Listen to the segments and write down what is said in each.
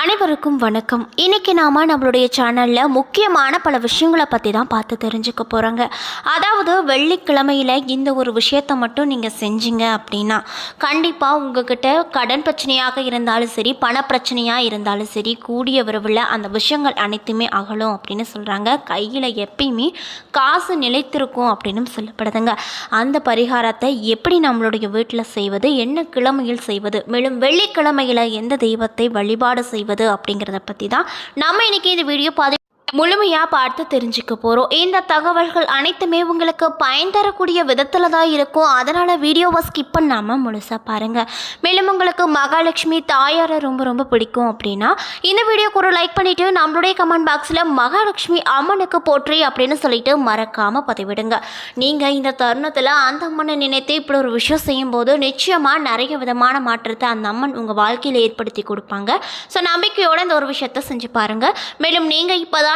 அனைவருக்கும் வணக்கம். இன்றைக்கி நாம் நம்மளுடைய சேனலில் முக்கியமான பல விஷயங்களை பற்றி தான் பார்த்து தெரிஞ்சுக்க போகிறோங்க அதாவது வெள்ளிக்கிழமையில் இந்த ஒரு விஷயத்தை மட்டும் நீங்கள் செஞ்சீங்க அப்படின்னா கண்டிப்பாக உங்ககிட்ட கடன் பிரச்சனையாக இருந்தாலும் சரி பண இருந்தாலும் சரி கூடிய விரைவில் அந்த விஷயங்கள் அனைத்துமே அகலும் அப்படின்னு சொல்கிறாங்க கையில் எப்பயுமே காசு நிலைத்திருக்கும் அப்படின்னு சொல்லப்படுதுங்க. அந்த பரிகாரத்தை எப்படி நம்மளுடைய வீட்டில் செய்வது என்ன கிழமையில் செய்வது மேலும் வெள்ளிக்கிழமையில் எந்த தெய்வத்தை வழிபாடு செய்வது அப்படிங்கிறத பற்றி தான் நம்ம இன்னைக்கு இந்த வீடியோ பாதி முழுமையாக பார்த்து தெரிஞ்சுக்க போகிறோம் இந்த தகவல்கள் அனைத்துமே உங்களுக்கு பயன் தரக்கூடிய விதத்தில் தான் இருக்கும். அதனால் வீடியோவை ஸ்கிப் பண்ணாமல் முழுசாக பாருங்கள் மேலும் உங்களுக்கு மகாலட்சுமி தாயாரை ரொம்ப ரொம்ப பிடிக்கும் அப்படின்னா இந்த வீடியோக்கு ஒரு லைக் பண்ணிவிட்டு நம்மளுடைய கமெண்ட் பாக்ஸில் மகாலட்சுமி அம்மனுக்கு போற்றி அப்படின்னு சொல்லிட்டு மறக்காமல் பதிவிடுங்க. நீங்கள் இந்த தருணத்தில் அந்த அம்மனை நினைத்து இப்படி ஒரு விஷயம் செய்யும்போது நிச்சயமாக நிறைய விதமான மாற்றத்தை அந்த அம்மன் உங்கள் வாழ்க்கையில் ஏற்படுத்தி கொடுப்பாங்க. ஸோ நம்பிக்கையோடு இந்த ஒரு விஷயத்தை செஞ்சு பாருங்கள் மேலும் நீங்கள் இப்போ தான்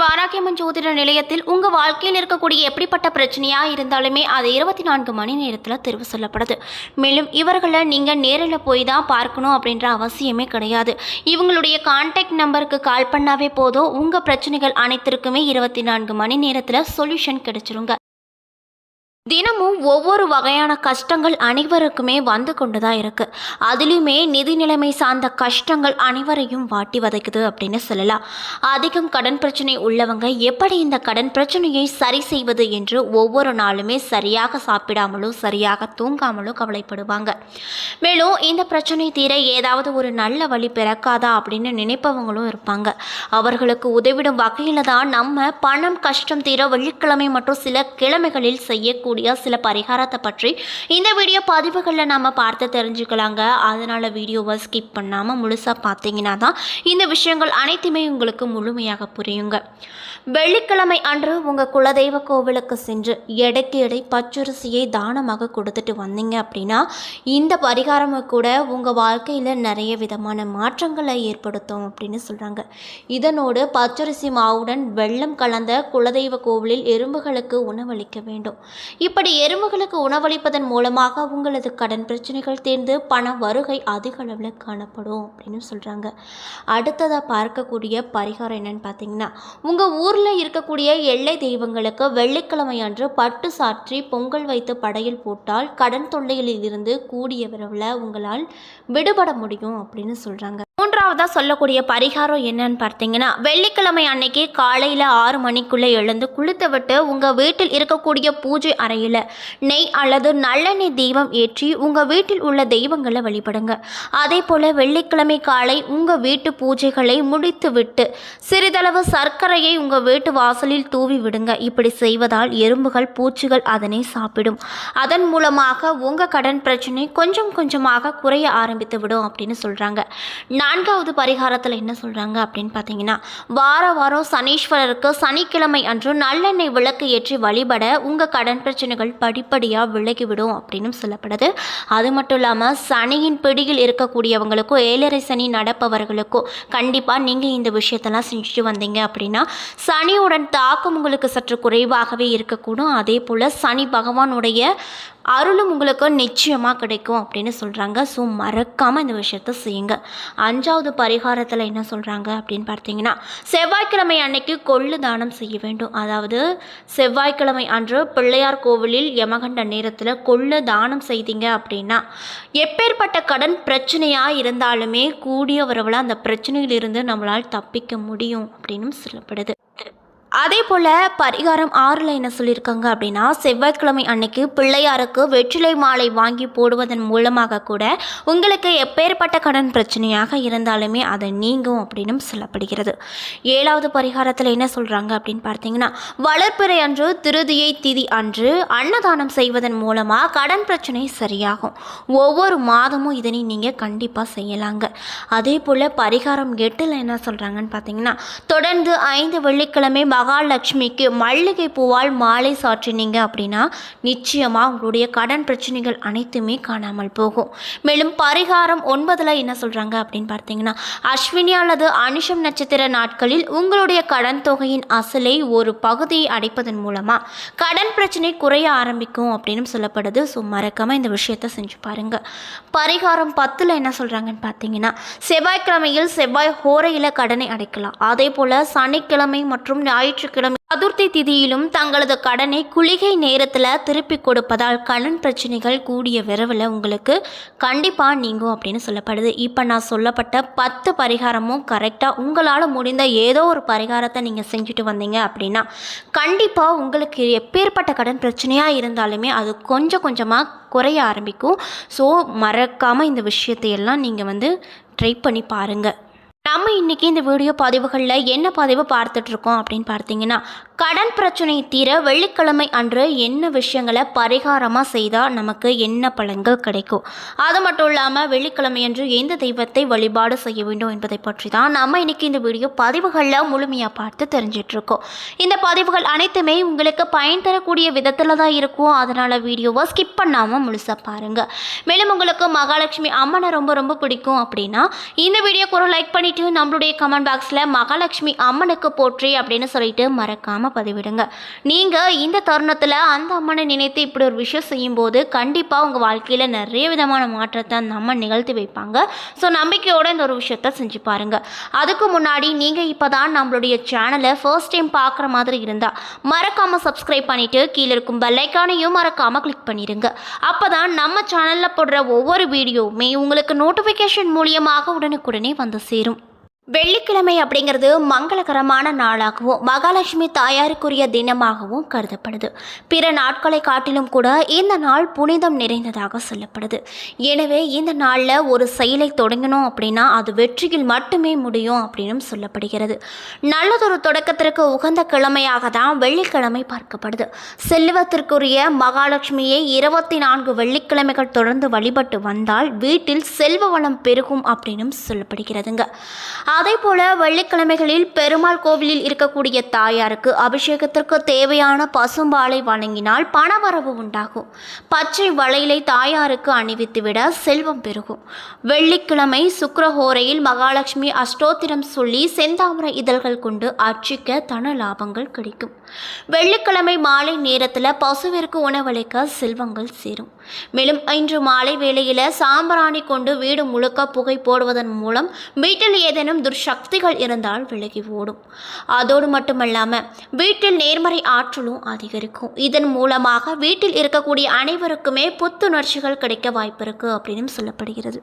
வாராக்கியம்மன் ஜோதிட நிலையத்தில் உங்கள் வாழ்க்கையில் இருக்கக்கூடிய எப்படிப்பட்ட பிரச்சனையாக இருந்தாலுமே அது இருபத்தி நான்கு மணி நேரத்தில் தெரிவு சொல்லப்படுது. மேலும் இவர்களை நீங்கள் நேரில் போய் தான் பார்க்கணும் அப்படின்ற அவசியமே கிடையாது. இவங்களுடைய கான்டாக்ட் நம்பருக்கு கால் பண்ணாவே போதும். உங்கள் பிரச்சனைகள் அனைத்திற்குமே இருபத்தி நான்கு மணி நேரத்தில் சொல்யூஷன் கிடைச்சிருங்க. தினம் ஒவ்வொரு வகையான கஷ்டங்கள் அனைவருக்குமே வந்து கொண்டு தான் இருக்கு. அதுலேயுமே நிதி நிலைமை சார்ந்த கஷ்டங்கள் அனைவரையும் வாட்டி வதைக்குது அப்படின்னு சொல்லலாம். அதிகம் கடன் பிரச்சனை உள்ளவங்க எப்படி இந்த கடன் பிரச்சனையை சரி செய்வது என்று ஒவ்வொரு நாளுமே சரியாக சாப்பிடாமலும் சரியாக தூங்காமலும் கவலைப்படுவாங்க. மேலும் இந்த பிரச்சனை தீர ஏதாவது ஒரு நல்ல வழி பிறக்காதா அப்படின்னு நினைப்பவங்களும் இருப்பாங்க. அவர்களுக்கு உதவிடும் வகையில் தான் நம்ம பணம் கஷ்டம் தீர வெள்ளிக்கிழமை மற்றும் சில கிழமைகளில் செய்யக்கூடிய சில பரிகாரத்தை பற்றி இந்த வீடியோ பதிவுகளில் நம்ம பார்த்து தெரிஞ்சுக்கலாங்க. அதனால் வீடியோவை ஸ்கிப் பண்ணாமல் முழுசாக பார்த்தீங்கன்னா தான் இந்த விஷயங்கள் அனைத்துமே உங்களுக்கு முழுமையாக புரியுங்க. வெள்ளிக்கிழமை அன்று உங்கள் குலதெய்வ கோவிலுக்கு சென்று எடைக்கு எடை பச்சரிசியை தானமாக கொடுத்துட்டு வந்தீங்க அப்படின்னா இந்த பரிகாரம் கூட உங்கள் வாழ்க்கையில் நிறைய விதமான மாற்றங்களை ஏற்படுத்தும் அப்படின்னு சொல்கிறாங்க இதனோடு பச்சரிசி மாவுடன் வெள்ளம் கலந்த குலதெய்வ கோவிலில் எறும்புகளுக்கு உணவளிக்க வேண்டும். இப்படி எறும்புகளுக்கு உணவளிப்பதன் மூலமாக உங்களது கடன் பிரச்சனைகள் தீர்ந்து பண வருகை அதிக அளவில் காணப்படும் அப்படின்னு சொல்கிறாங்க அடுத்ததாக பார்க்கக்கூடிய பரிகாரம் என்னன்னு பார்த்தீங்கன்னா உங்கள் ஊரில் இருக்கக்கூடிய எல்லை தெய்வங்களுக்கு வெள்ளிக்கிழமை அன்று பட்டு சாற்றி பொங்கல் வைத்து படையில் போட்டால் கடன் தொல்லைகளில் இருந்து கூடிய விரைவில் உங்களால் விடுபட முடியும் அப்படின்னு சொல்கிறாங்க மூன்றாவதாக சொல்லக்கூடிய பரிகாரம் என்னன்னு பார்த்தீங்கன்னா வெள்ளிக்கிழமை அன்னைக்கு காலையில் ஆறு மணிக்குள்ளே எழுந்து குளித்து விட்டு உங்கள் வீட்டில் இருக்கக்கூடிய பூஜை அறையில் நெய் அல்லது நல்லெண்ணெய் தெய்வம் ஏற்றி உங்கள் வீட்டில் உள்ள தெய்வங்களை வழிபடுங்க. அதே போல் வெள்ளிக்கிழமை காலை உங்கள் வீட்டு பூஜைகளை முடித்துவிட்டு சிறிதளவு சர்க்கரையை உங்கள் வீட்டு வாசலில் தூவி விடுங்க. இப்படி செய்வதால் எறும்புகள் பூச்சிகள் அதனை சாப்பிடும். அதன் மூலமாக உங்கள் கடன் பிரச்சனை கொஞ்சம் கொஞ்சமாக குறைய ஆரம்பித்து விடும் அப்படின்னு சொல்கிறாங்க நான்காவது பரிகாரத்தில் என்ன சொல்கிறாங்க அப்படின்னு பார்த்தீங்கன்னா வார வாரம் சனீஸ்வரருக்கு சனிக்கிழமை அன்று நல்லெண்ணெய் விளக்கு ஏற்றி வழிபட உங்கள் கடன் பிரச்சனைகள் படிப்படியாக விலகிவிடும் அப்படின்னு சொல்லப்படுது. அது மட்டும் இல்லாமல் சனியின் பிடியில் இருக்கக்கூடியவங்களுக்கும் ஏழரை சனி நடப்பவர்களுக்கும் கண்டிப்பாக நீங்கள் இந்த விஷயத்தெல்லாம் செஞ்சுட்டு வந்தீங்க அப்படின்னா சனியுடன் தாக்கம் உங்களுக்கு சற்று குறைவாகவே இருக்கக்கூடும். அதே போல் சனி பகவானுடைய அருளும் உங்களுக்கு நிச்சயமாக கிடைக்கும் அப்படின்னு சொல்கிறாங்க ஸோ மறக்காமல் இந்த விஷயத்த செய்யுங்க. அஞ்சாவது பரிகாரத்தில் என்ன சொல்கிறாங்க அப்படின்னு பார்த்தீங்கன்னா செவ்வாய்க்கிழமை அன்னைக்கு கொள்ளு தானம் செய்ய வேண்டும். அதாவது செவ்வாய்க்கிழமை அன்று பிள்ளையார் கோவிலில் யமகண்ட நேரத்தில் கொள்ளு தானம் செய்தீங்க அப்படின்னா எப்பேற்பட்ட கடன் பிரச்சனையாக இருந்தாலுமே கூடிய வரவில் அந்த பிரச்சனையிலிருந்து நம்மளால் தப்பிக்க முடியும் அப்படின்னு சொல்லப்படுது. அதே போல் பரிகாரம் ஆறில் என்ன சொல்லியிருக்காங்க அப்படின்னா செவ்வாய்க்கிழமை அன்னைக்கு பிள்ளையாருக்கு வெற்றிலை மாலை வாங்கி போடுவதன் மூலமாக கூட உங்களுக்கு எப்பேற்பட்ட கடன் பிரச்சனையாக இருந்தாலுமே அதை நீங்கும் அப்படின்னு சொல்லப்படுகிறது. ஏழாவது பரிகாரத்தில் என்ன சொல்கிறாங்க அப்படின்னு பார்த்தீங்கன்னா வளர்ப்பிறை அன்று திருதியை திதி அன்று அன்னதானம் செய்வதன் மூலமாக கடன் பிரச்சனை சரியாகும். ஒவ்வொரு மாதமும் இதனை நீங்கள் கண்டிப்பாக செய்யலாங்க. அதே போல் பரிகாரம் எட்டில் என்ன சொல்கிறாங்கன்னு பார்த்தீங்கன்னா தொடர்ந்து ஐந்து வெள்ளிக்கிழமை மகாலட்சுமிக்கு மல்லிகை பூவால் மாலை சாற்றினீங்க அப்படின்னா நிச்சயமாக உங்களுடைய கடன் பிரச்சனைகள் அனைத்துமே காணாமல் போகும். மேலும் பரிகாரம் ஒன்பதில் என்ன சொல்கிறாங்க அப்படின்னு பார்த்தீங்கன்னா அஸ்வினி அல்லது அனுஷம் நட்சத்திர நாட்களில் உங்களுடைய கடன் தொகையின் அசலை ஒரு பகுதியை அடைப்பதன் மூலமாக கடன் பிரச்சனை குறைய ஆரம்பிக்கும் அப்படின்னு சொல்லப்படுது. ஸோ மறக்காமல் இந்த விஷயத்தை செஞ்சு பாருங்கள் பரிகாரம் பத்தில் என்ன சொல்கிறாங்கன்னு பார்த்தீங்கன்னா செவ்வாய்க்கிழமையில் செவ்வாய் ஹோரையில் கடனை அடைக்கலாம். அதே போல் சனிக்கிழமை மற்றும் ஞாயிற்று ஞாயிற்றுக்கிழமை சதுர்த்தி திதியிலும் தங்களது கடனை குளிகை நேரத்தில் திருப்பி கொடுப்பதால் கடன் பிரச்சனைகள் கூடிய விரைவில் உங்களுக்கு கண்டிப்பாக நீங்கும் அப்படின்னு சொல்லப்படுது. இப்போ நான் சொல்லப்பட்ட பத்து பரிகாரமும் கரெக்டாக உங்களால் முடிந்த ஏதோ ஒரு பரிகாரத்தை நீங்கள் செஞ்சுட்டு வந்தீங்க அப்படின்னா கண்டிப்பாக உங்களுக்கு எப்பேற்பட்ட கடன் பிரச்சனையாக இருந்தாலுமே அது கொஞ்சம் கொஞ்சமாக குறைய ஆரம்பிக்கும். ஸோ மறக்காமல் இந்த விஷயத்தையெல்லாம் நீங்கள் வந்து ட்ரை பண்ணி பாருங்கள் நம்ம இன்றைக்கி இந்த வீடியோ பதிவுகளில் என்ன பதிவு பார்த்துட்ருக்கோம் அப்படின்னு பார்த்தீங்கன்னா கடன் பிரச்சனை தீர வெள்ளிக்கிழமை அன்று என்ன விஷயங்களை பரிகாரமாக செய்தால் நமக்கு என்ன பலன்கள் கிடைக்கும்? அது மட்டும் இல்லாமல் வெள்ளிக்கிழமை அன்று எந்த தெய்வத்தை வழிபாடு செய்ய வேண்டும் என்பதை பற்றி தான் நம்ம இன்றைக்கி இந்த வீடியோ பதிவுகளில் முழுமையாக பார்த்து தெரிஞ்சிட்ருக்கோம் இந்த பதிவுகள் அனைத்துமே உங்களுக்கு பயன் தரக்கூடிய விதத்தில் தான் இருக்கும். அதனால் வீடியோவை ஸ்கிப் பண்ணாமல் முழுசாக பாருங்கள் மேலும் உங்களுக்கு மகாலட்சுமி அம்மனை ரொம்ப ரொம்ப பிடிக்கும் அப்படின்னா இந்த வீடியோக்கு ஒரு லைக் பண்ணி போயிட்டு நம்மளுடைய கமெண்ட் பாக்ஸில் மகாலட்சுமி அம்மனுக்கு போற்றி அப்படின்னு சொல்லிட்டு மறக்காமல் பதிவிடுங்க. நீங்கள் இந்த தருணத்தில் அந்த அம்மனை நினைத்து இப்படி ஒரு விஷயம் செய்யும்போது கண்டிப்பாக உங்கள் வாழ்க்கையில் நிறைய விதமான மாற்றத்தை அந்த அம்மன் நிகழ்த்தி வைப்பாங்க. ஸோ நம்பிக்கையோடு இந்த ஒரு விஷயத்த செஞ்சு பாருங்கள் அதுக்கு முன்னாடி நீங்கள் இப்போ தான் நம்மளுடைய சேனலை ஃபர்ஸ்ட் டைம் பார்க்குற மாதிரி இருந்தால் மறக்காமல் சப்ஸ்கிரைப் பண்ணிவிட்டு கீழே இருக்கும் பெல்லைக்கானையும் மறக்காமல் கிளிக் பண்ணிடுங்க. அப்போ தான் நம்ம சேனலில் போடுற ஒவ்வொரு வீடியோவுமே உங்களுக்கு நோட்டிஃபிகேஷன் மூலியமாக உடனுக்குடனே வந்து சேரும். வெள்ளிக்கிழமை அப்படிங்கிறது மங்களகரமான நாளாகவும் மகாலட்சுமி தாயாருக்குரிய தினமாகவும் கருதப்படுது. பிற நாட்களை காட்டிலும் கூட இந்த நாள் புனிதம் நிறைந்ததாக சொல்லப்படுது. எனவே இந்த நாளில் ஒரு செயலை தொடங்கணும் அப்படின்னா அது வெற்றியில் மட்டுமே முடியும் அப்படின்னு சொல்லப்படுகிறது. நல்லதொரு தொடக்கத்திற்கு உகந்த கிழமையாக தான் வெள்ளிக்கிழமை பார்க்கப்படுது. செல்வத்திற்குரிய மகாலட்சுமியை இருபத்தி நான்கு வெள்ளிக்கிழமைகள் தொடர்ந்து வழிபட்டு வந்தால் வீட்டில் செல்வ வளம் பெருகும் அப்படின்னு சொல்லப்படுகிறதுங்க. அதே போல வெள்ளிக்கிழமைகளில் பெருமாள் கோவிலில் இருக்கக்கூடிய தாயாருக்கு அபிஷேகத்திற்கு தேவையான பசும்பாலை வழங்கினால் பணவரவு உண்டாகும். பச்சை வளையலை தாயாருக்கு அணிவித்துவிட செல்வம் பெருகும். வெள்ளிக்கிழமை சுக்கரஹோரையில் மகாலட்சுமி அஷ்டோத்திரம் சொல்லி செந்தாமர இதழ்கள் கொண்டு அர்ச்சிக்க தன லாபங்கள் கிடைக்கும். வெள்ளிக்கிழமை மாலை நேரத்தில் பசுவிற்கு உணவளிக்க செல்வங்கள் சேரும். மேலும் இன்று மாலை வேளையில் சாம்பிராணி கொண்டு வீடு முழுக்க புகை போடுவதன் மூலம் வீட்டில் ஏதேனும் துர்சக்திகள் இருந்தால் விலகி ஓடும். அதோடு மட்டுமல்லாமல் வீட்டில் நேர்மறை ஆற்றலும் அதிகரிக்கும். இதன் மூலமாக வீட்டில் இருக்கக்கூடிய அனைவருக்குமே புத்துணர்ச்சிகள் கிடைக்க வாய்ப்பு இருக்குது அப்படின்னு சொல்லப்படுகிறது.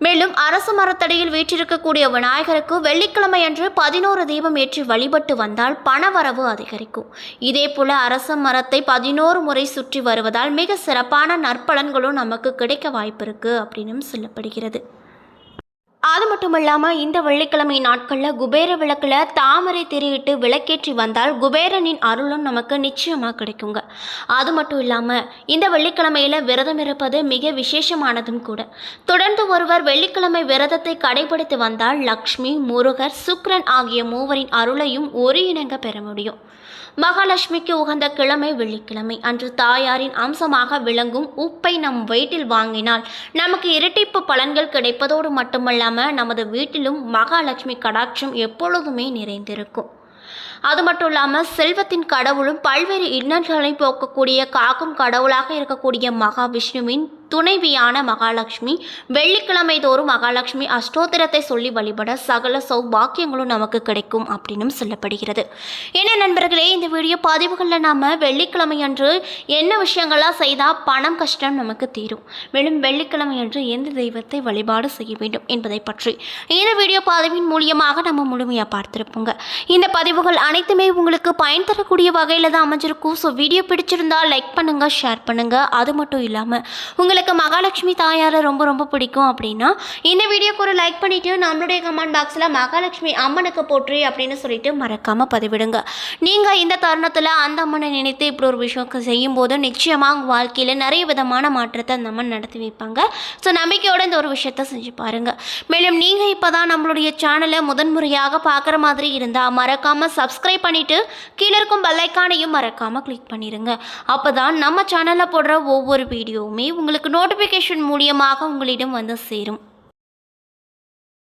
மேலும் அரசு மரத்தடியில் வீற்றிருக்கக்கூடிய விநாயகருக்கு வெள்ளிக்கிழமை அன்று பதினோரு தீபம் ஏற்றி வழிபட்டு வந்தால் பணவரவு அதிகரிக்கும். இதேபோல அரச மரத்தை பதினோரு முறை சுற்றி வருவதால் மிக சிறப்பான நற்பலன்களும் நமக்கு கிடைக்க வாய்ப்பு இருக்கு அப்படின்னு சொல்லப்படுகிறது. அது மட்டும் இல்லாமல் இந்த வெள்ளிக்கிழமை நாட்களில் குபேர விளக்கில் தாமரை திரியிட்டு விளக்கேற்றி வந்தால் குபேரனின் அருளும் நமக்கு நிச்சயமாக கிடைக்குங்க. அது மட்டும் இல்லாமல் இந்த வெள்ளிக்கிழமையில் விரதம் இருப்பது மிக விசேஷமானதும் கூட. தொடர்ந்து ஒருவர் வெள்ளிக்கிழமை விரதத்தை கடைபிடித்து வந்தால் லக்ஷ்மி முருகர் சுக்ரன் ஆகிய மூவரின் அருளையும் ஒரு இணங்க பெற முடியும். மகாலட்சுமிக்கு உகந்த கிழமை வெள்ளிக்கிழமை. அன்று தாயாரின் அம்சமாக விளங்கும் உப்பை நம் வயிற்றில் வாங்கினால் நமக்கு இரட்டிப்பு பலன்கள் கிடைப்பதோடு மட்டுமல்லாமல் நமது வீட்டிலும் மகாலட்சுமி கடாட்சம் எப்பொழுதுமே நிறைந்திருக்கும். அது மட்டும் இல்லாமல் செல்வத்தின் கடவுளும் பல்வேறு இன்னல்களை போக்கக்கூடிய காக்கும் கடவுளாக இருக்கக்கூடிய மகாவிஷ்ணுவின் துணைவியான மகாலட்சுமி வெள்ளிக்கிழமை தோறும் மகாலட்சுமி அஷ்டோத்திரத்தை சொல்லி வழிபட சகல சௌபாக்கியங்களும் நமக்கு கிடைக்கும் அப்படின்னும் சொல்லப்படுகிறது. என்ன நண்பர்களே இந்த வீடியோ பதிவுகளில் நாம் வெள்ளிக்கிழமை அன்று என்ன விஷயங்கள்லாம் செய்தால் பணம் கஷ்டம் நமக்கு தீரும். மேலும் வெள்ளிக்கிழமை அன்று எந்த தெய்வத்தை வழிபாடு செய்ய வேண்டும் என்பதை பற்றி. இந்த வீடியோ பதிவின் மூலியமாக நம்ம முழுமையாக பார்த்துருப்போங்க. இந்த பதிவுகள் அனைத்துமே உங்களுக்கு பயன் தரக்கூடிய வகையில் தான் அமைஞ்சிருக்கும். ஸோ வீடியோ பிடிச்சிருந்தால் லைக் பண்ணுங்கள் ஷேர் பண்ணுங்கள் அது மட்டும் இல்லாமல் உங்களுக்கு மகாலட்சுமி தாயாரை ரொம்ப ரொம்ப பிடிக்கும் அப்படின்னா இந்த வீடியோக்கு ஒரு லைக் பண்ணிவிட்டு நம்மளுடைய கமெண்ட் பாக்ஸில் மகாலட்சுமி அம்மனுக்கு போற்றி அப்படின்னு சொல்லிட்டு மறக்காமல் பதிவிடுங்க. நீங்கள் இந்த தருணத்தில் அந்த அம்மனை நினைத்து இப்படி ஒரு விஷயம் செய்யும்போது நிச்சயமாக உங்கள் வாழ்க்கையில் நிறைய விதமான மாற்றத்தை அந்த அம்மன் நடத்தி வைப்பாங்க. ஸோ நம்பிக்கையோடு இந்த ஒரு விஷயத்த செஞ்சு பாருங்கள் மேலும் நீங்கள் இப்போ தான் நம்மளுடைய சேனலை முதன்முறையாக பார்க்குற மாதிரி இருந்தால் மறக்காமல் சப்ஸ்கிரைப் சப்ஸ்கிரைப் பண்ணிவிட்டு கீழே இருக்கும் பெல்லைக்கானையும் மறக்காமல் கிளிக் பண்ணிடுங்க அப்போ தான் நம்ம சேனலில் போடுற ஒவ்வொரு வீடியோவுமே உங்களுக்கு நோட்டிஃபிகேஷன் மூலியமாக உங்களிடம் வந்து சேரும்.